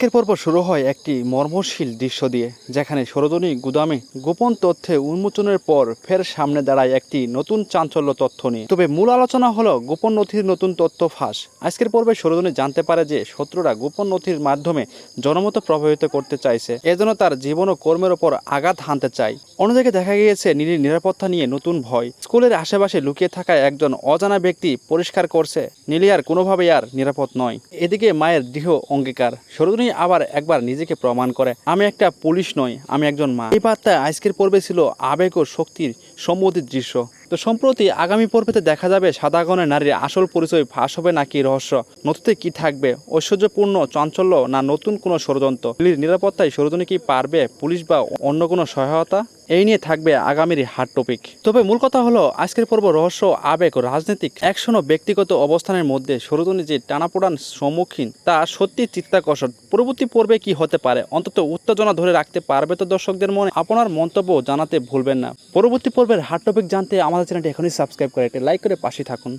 আজকের পর্ব শুরু হয় একটি মর্মশীল দৃশ্য দিয়ে, যেখানে সরোজনী গুদামে গোপন তথ্যে উন্মোচনের পর ফের সামনে দাঁড়ায় একটি নতুন চাঞ্চল্য তথ্য নিয়ে। তবে মূল আলোচনা হলো গোপন নথির নতুন তথ্য ফাঁস। আজকের পর্বে সরোজনী জানতে পারে যে শত্রুরা গোপন নথির মাধ্যমে জনমত প্রভাবিত করতে চাইছে। এজন্য তার জীবন ও কর্মের ওপর আঘাত হানতে চায়। অন্যদিকে দেখা গিয়েছে নীলির নিরাপত্তা নিয়ে নতুন ভয়। স্কুলের আশেপাশে লুকিয়ে থাকা একজন অজানা ব্যক্তি পরিষ্কার করছে, নীলি আর কোনোভাবেই আর নিরাপদ নয়। এদিকে মায়ের দৃঢ় অঙ্গীকার। সরোজনী আবার একবার নিজেকে প্রমাণ করে। আমি একটা পুলিশ নই, আমি একজন মা। এই বার্তায় আজকের পর্বে ছিল আবেগ ও শক্তির সম্মতির দৃশ্য। তো সম্প্রতি আগামী পর্বেতে দেখা যাবে সাদাগণের নারীর আসল পরিচয় ফাঁস হবে নাকি রহস্য নথিতে কি থাকবে, ঐশ্বর্যপূর্ণ চাঞ্চল্য না নতুন কোনো ষড়যন্ত্র? নিরাপত্তায় সরোজনী কি পারবে পুলিশ বা অন্য কোনো সহায়তা? এই নিয়ে থাকবে আগামীর হাট টপিক তবে মূল কথা হলো, আজকের পর্ব রহস্য, আবেগ, রাজনৈতিক অ্যাকশন ব্যক্তিগত অবস্থানের মধ্যে সরোজনী যে টানাপোড়ান সম্মুখীন, তা সত্যি চিত্তাকর্ষণ। পরবর্তী পর্বে কি হতে পারে? অন্তত উত্তেজনা ধরে রাখতে পারবে তো দর্শকদের মনে? আপনার মন্তব্য জানাতে ভুলবেন না। পরবর্তী পর্বের হাট টপিক জানতে আমাদের চ্যানেলটি এখনই সাবস্ক্রাইব করে একটি লাইক করে পাশে থাকুন।